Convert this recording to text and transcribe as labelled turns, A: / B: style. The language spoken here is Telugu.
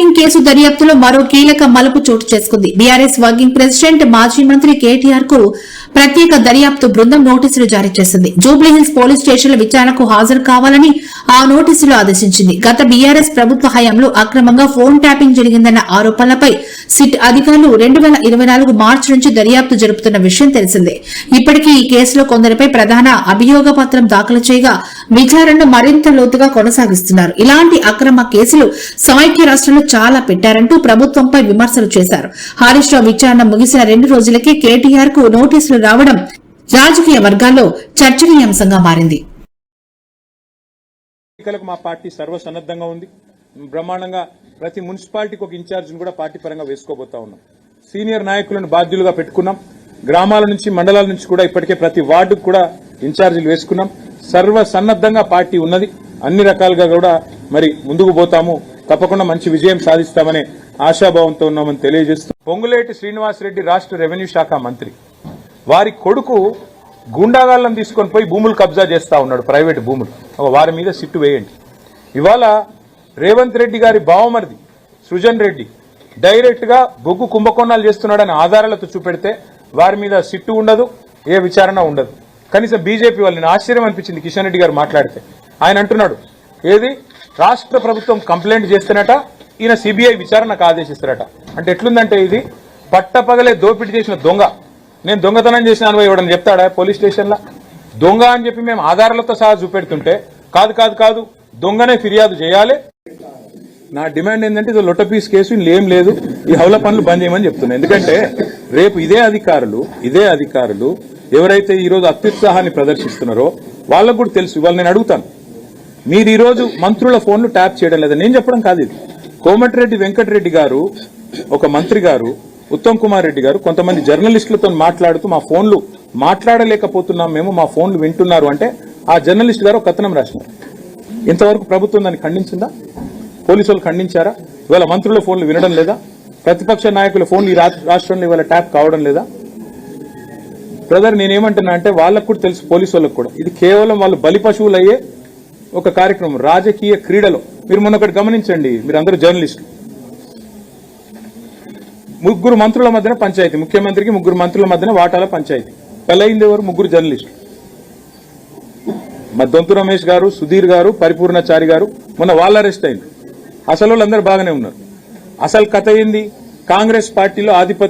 A: కిడ్నాపింగ్ కేసు దర్యాప్తులో మరో కీలక మలుపు చోటు చేసుకుంది. బీఆర్ఎస్ వర్కింగ్ ప్రెసిడెంట్ మాజీ మంత్రి కేటీఆర్కు ప్రత్యేక దర్యాప్తు బృందం నోటీసులు జారీ చేసింది. జూబ్లీహిల్స్ పోలీస్ స్టేషన్ల విచారణకు హాజరు కావాలని ఆ నోటీసులు ఆదేశించింది. గత బీఆర్ఎస్ ప్రభుత్వ హయాంలో అక్రమంగా ఫోన్ ట్యాపింగ్ జరిగిందన్న ఆరోపణలపై సిట్ అధికారులు రెండు వేల ఇరవై నాలుగు మార్చి నుంచి దర్యాప్తు జరుపుతున్న విషయం తెలిసిందే. ఇప్పటికీ ఈ కేసులో కొందరిపై ప్రధాన అభియోగ పత్రం దాఖలు చేయగా విచారణను మరింత లోతుగా కొనసాగిస్తున్నారు. ఇలాంటి అక్రమ కేసులు సమైక్య రాష్ట్రంలో చాలా పెట్టారంటూ ప్రభుత్వంపై విమర్శలు చేశారు. హరీష్ రావు విచారణ ముగిసిన రెండు రోజులకే కేటీఆర్కు నోటీసులు రావడం రాజకీయ వర్గాల్లో చర్చనీయాంశంగా మారింది.
B: ఎన్నికలకు మా పార్టీ సర్వసన్నద్ధంగా ఉంది. బ్రహ్మాండంగా ప్రతి మున్సిపాలిటీకి ఒక ఇన్ఛార్జిని కూడా పార్టీ పరంగా వేసుకోబోతా ఉన్నాం. సీనియర్ నాయకులను బాధ్యులుగా పెట్టుకున్నాం. గ్రామాల నుంచి మండలాల నుంచి కూడా ఇప్పటికే ప్రతి వార్డుకు కూడా ఇన్ఛార్జీలు వేసుకున్నాం. సర్వసన్నద్దంగా పార్టీ ఉన్నది. అన్ని రకాలుగా కూడా మరి ముందుకు పోతాము. తప్పకుండా మంచి విజయం సాధిస్తామనే ఆశాభావంతో ఉన్నామని తెలియజేస్తూ. పొంగులేటి శ్రీనివాసరెడ్డి రాష్ట్ర రెవెన్యూ శాఖ మంత్రి. వారి కొడుకు గూండాగాళ్ళని తీసుకొని పోయి భూములు కబ్జా చేస్తా ఉన్నాడు ప్రైవేట్ భూములు. ఒక వారి మీద సిట్టు వేయండి. ఇవాళ రేవంత్ రెడ్డి గారి బావమరిది సృజన్ రెడ్డి డైరెక్ట్గా బొగ్గు కుంభకోణాలు చేస్తున్నాడని ఆధారాలతో చూపెడితే వారి మీద సిట్టు ఉండదు ఏ విచారణ ఉండదు. కనీసం బీజేపీ వాళ్ళని ఆశ్చర్యం అనిపించింది కిషన్ రెడ్డి గారు మాట్లాడితే. ఆయన అంటున్నాడు ఏది? రాష్ట్ర ప్రభుత్వం కంప్లైంట్ చేస్తేనట ఈయన సిబిఐ విచారణకు ఆదేశిస్తారట. అంటే ఎట్లుందంటే ఇది? పట్టపగలే దోపిడీ చేసిన దొంగ. నేను దొంగతనం చేసిన అనుభవం ఇవ్వడం చెప్తాడా పోలీస్ స్టేషన్లో? దొంగ అని చెప్పి మేము ఆధారాలతో సహా చూపెడుతుంటే కాదు కాదు కాదు దొంగనే ఫిర్యాదు చేయాలి. నా డిమాండ్ ఏంటంటే ఇది లొట్ట పీస్ కేసు ఏం లేదు ఈ హౌల పనులు బంద్ చేయమని చెప్తున్నా. ఎందుకంటే రేపు ఇదే అధికారులు ఇదే అధికారులు ఎవరైతే ఈ రోజు అత్యుత్సాహాన్ని ప్రదర్శిస్తున్నారో వాళ్ళకు కూడా తెలుసు ఇవాళ నేను అడుగుతాను. మీరు ఈరోజు మంత్రుల ఫోన్లు ట్యాప్ చేయడం లేదా? నేను చెప్పడం కాదు ఇది. కోమటిరెడ్డి వెంకటరెడ్డి గారు ఒక మంత్రి గారు ఉత్తమ్ కుమార్ రెడ్డి గారు కొంతమంది జర్నలిస్టులతో మాట్లాడుతూ మా ఫోన్లు మాట్లాడలేకపోతున్నాం మేము మా ఫోన్లు వింటున్నారు అంటే ఆ జర్నలిస్ట్ గారు కథనం రాసినారు ఇంతవరకు ప్రభుత్వం దాన్ని ఖండించిందా? పోలీసులు ఖండించారా? ఇవాళ మంత్రుల ఫోన్లు వినడం లేదా? ప్రతిపక్ష నాయకుల ఫోన్లు ఈ రాష్ట్రంలో ఇవాళ ట్యాప్ కావడం లేదా? బ్రదర్ నేనేమంటున్నా అంటే వాళ్ళకు కూడా తెలుసు పోలీసు వాళ్ళకు కూడా. ఇది కేవలం వాళ్ళు బలి పశువులు అయ్యే ఒక కార్యక్రమం రాజకీయ క్రీడలో. మీరు మొన్న ఒకటి గమనించండి మీరు అందరూ జర్నలిస్టులు. ముగ్గురు మంత్రుల మధ్యన పంచాయతీ. ముఖ్యమంత్రికి ముగ్గురు మంత్రుల మధ్యన వాటాల పంచాయతీ. పెళ్ళయింది ఎవరు? ముగ్గురు జర్నలిస్టులు. మా దొంతు రమేష్ గారు సుధీర్ గారు పరిపూర్ణచారి గారు మొన్న వాళ్ళు అరెస్ట్ అయింది అసలు వాళ్ళందరూ బాగానే ఉన్నారు. అసలు కథ ఏంది? కాంగ్రెస్ పార్టీలో ఆధిపత్యం